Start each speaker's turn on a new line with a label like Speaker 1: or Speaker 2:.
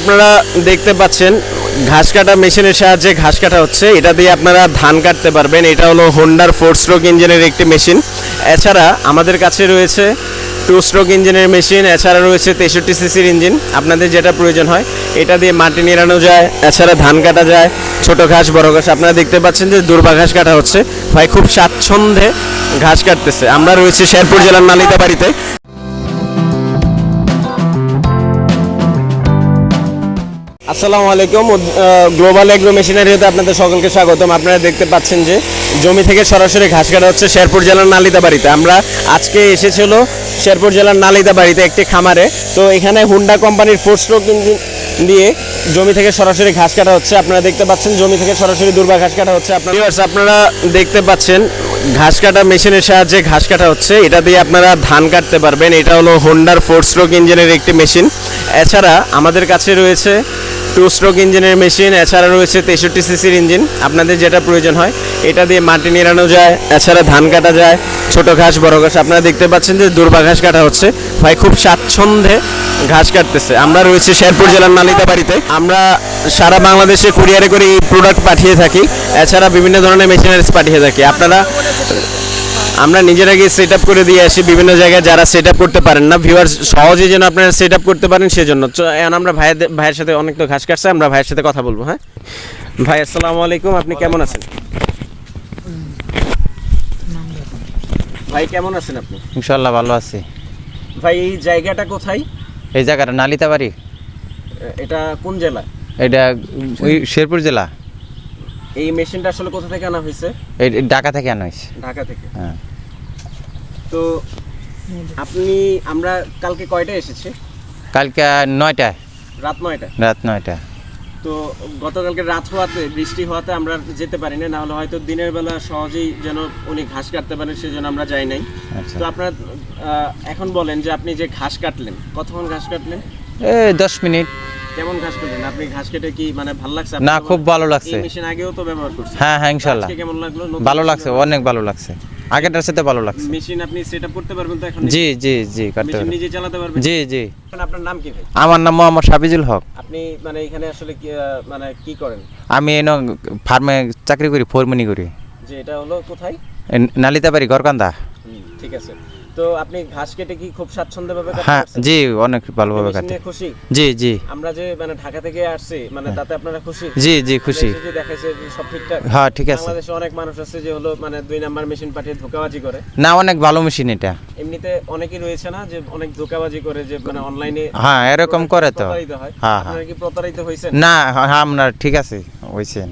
Speaker 1: আপনারা দেখতে পাচ্ছেন, ঘাস কাটা মেশিনের সাহায্যে ঘাস কাটা হচ্ছে। এটা দিয়ে আপনারা ধান কাটতে পারবেন। এটা হলো হোন্ডার ফোর স্ট্রোক ইঞ্জিনের একটি মেশিন। এছাড়া আমাদের কাছে রয়েছে টু স্ট্রোক ইঞ্জিনের মেশিন। এছাড়া রয়েছে তেষট্টি সিসির ইঞ্জিন আপনাদের যেটা প্রয়োজন হয়, এটা দিয়ে মাটি নিড়ানো যায়। এছাড়া ধান কাটা যায়। ছোট ঘাস, বড় ঘাস। আপনারা দেখতে পাচ্ছেন যে দুর্বা ঘাস কাটা হচ্ছে। ভাই, খুব স্বাচ্ছন্দ্যে ঘাস কাটতেছে। আমরা রয়েছে শেরপুর জেলার নালিতা আসসালামু আলাইকুম। গ্লোবাল এগ্রো মেশিনারিতে আপনাদের সকলকে স্বাগতম। আপনারা দেখতে পাচ্ছেন যে জমি থেকে সরাসরি ঘাস কাটা হচ্ছে শেরপুর জেলার নালিতা বাড়িতে আমরা আজকে এসেছিল শেরপুর জেলার নালিতা বাড়িতে একটি খামারে। তো এখানে হুন্ডা কোম্পানির ফোর স্ট্রোক দিয়ে জমি থেকে সরাসরি ঘাস কাটা হচ্ছে। আপনারা দেখতে পাচ্ছেন জমি থেকে সরাসরি দুর্বা ঘাস কাটা হচ্ছে। আপনারা আপনারা দেখতে পাচ্ছেন ঘাস কাটা মেশিনের সাহায্যে ঘাস কাটা হচ্ছে। এটা দিয়ে আপনারা ধান কাটতে পারবেন। এটা হলো হোন্ডার ফোর স্ট্রোক ইঞ্জিনের একটি মেশিন। এছাড়া আমাদের কাছে রয়েছে টু স্ট্রোক ইঞ্জিনের মেশিন এছাড়া রয়েছে তেষট্টি সিসির ইঞ্জিন আপনাদের যেটা প্রয়োজন হয়, এটা দিয়ে মাটি নিড়ানো যায়, এছাড়া ধান কাটা যায়, ছোট ঘাস, বড় ঘাস। আপনারা দেখতে পাচ্ছেন যে দুর্বা ঘাস কাটা হচ্ছে। ভাই, খুব স্বাচ্ছন্দ্যে ঘাস কাটতেছে। আমরা রয়েছে শেরপুর জেলার নালিতা বাড়িতে। আমরা সারা বাংলাদেশে কুরিয়ারে করে এই প্রোডাক্ট পাঠিয়ে থাকি। এছাড়া বিভিন্ন ধরনের মেশিনারিজ পাঠিয়ে থাকি। আপনারা আমরা নিজেরা গিয়ে সেট করে দিয়ে আসি বিভিন্ন জায়গায় যারা সেট করতে পারেন না। ভিউয়ার সহজে যেন আপনারা সেট করতে পারেন সেজন্য। এখন আমরা ভাইয়ের ভাইয়ের সাথে অনেক তো ঘাস কাটছে আমরা ভাইয়ের সাথে কথা বলব হ্যাঁ? ভাই আসসালামু আলাইকুম আপনি কেমন আছেন? ভাই কেমন আছেন আপনি?
Speaker 2: ইনশাল্লাহ ভালো আছি।
Speaker 1: ভাই এই জায়গাটা কোথায়?
Speaker 2: এই জায়গাটা নালিতা বাড়ি
Speaker 1: এটা কোন জেলা?
Speaker 2: এটা ওই শেরপুর জেলা।
Speaker 1: এই মেশিনটা আসলে কোথা থেকে আনা হয়েছে?
Speaker 2: ঢাকা থেকে আনা হয়েছে।
Speaker 1: ঢাকা থেকে?
Speaker 2: হ্যাঁ।
Speaker 1: তো আপনি আমরা কালকে কয়টায় এসেছি?
Speaker 2: কালকে নয়টায়।
Speaker 1: রাত নয়টা
Speaker 2: রাত নয়টা
Speaker 1: তো গতকালকে রাত হওয়াতে বৃষ্টি হওয়াতে আমরা যেতে পারি না নাহলে হয়তো দিনের বেলা সহজেই যেন উনি ঘাস কাটতে পারেন সেজন্য আমরা যাই নাই।
Speaker 2: আচ্ছা।
Speaker 1: তো আপনার এখন বলেন যে আপনি যে ঘাস কাটলেন কতক্ষণ ঘাস কাটলেন?
Speaker 2: এই দশ মিনিট।
Speaker 1: কেমন ঘাস কাটলেন আপনি ঘাস কেটে কি মানে ভালো লাগছে
Speaker 2: না খুব ভালো লাগছে।
Speaker 1: মেশিন আগেও তো ব্যবহার করছেন।
Speaker 2: হ্যাঁ হ্যাঁ ইনশাল্লাহ।
Speaker 1: আজকে কেমন লাগল?
Speaker 2: ভালো লাগছে অনেক ভালো লাগছে। আগেরটার সাথে ভালো লাগছে।
Speaker 1: মেশিন আপনি সেট আপ করতে পারবেন তো এখন
Speaker 2: জি জি জি করতে হবে
Speaker 1: নিজে চালাতে পারবেন?
Speaker 2: জি জি।
Speaker 1: আপনার নাম কি ভাই?
Speaker 2: আমার নাম মোহাম্মদ সাবিজুল হক।
Speaker 1: আপনি মানে এখানে আসলে কি মানে কি করেন?
Speaker 2: আমি এন ফার্মে চাকরি করি ফোরমনি করি।
Speaker 1: যে এটা হলো কোথায়?
Speaker 2: এই নালিতা বাড়ি গরকান্দা
Speaker 1: ঠিক আছে। তো আপনি ঘাস কেটে কি খুব স্বাচ্ছন্দ্যভাবে
Speaker 2: হ্যাঁ জি অনেক ভালোভাবে কাটে।
Speaker 1: খুশি?
Speaker 2: জি জি।
Speaker 1: আমরা যে মানে ঢাকা থেকে আসছি মানে তাতে আপনারা খুশি?
Speaker 2: জি জি খুশি।
Speaker 1: যে দেখাইছে সব ঠিকঠাক?
Speaker 2: হ্যাঁ ঠিক আছে।
Speaker 1: বাংলাদেশে অনেক মানুষ আছে যে হলো মানে দুই নাম্বার মেশিন পাঠিয়ে ধোকাবাজি করে।
Speaker 2: না অনেক ভালো মেশিন এটা।
Speaker 1: এমনিতে অনেকেই রয়েছে না যে অনেক ধোকাবাজি করে যে মানে অনলাইনে
Speaker 2: হ্যাঁ এরকম করে তো।
Speaker 1: প্রতারিত হয়।
Speaker 2: হ্যাঁ হ্যাঁ।
Speaker 1: আপনারা কি প্রতারিত হয়েছেন
Speaker 2: না হ্যাঁ আমরা ঠিক আছে হয়েছেন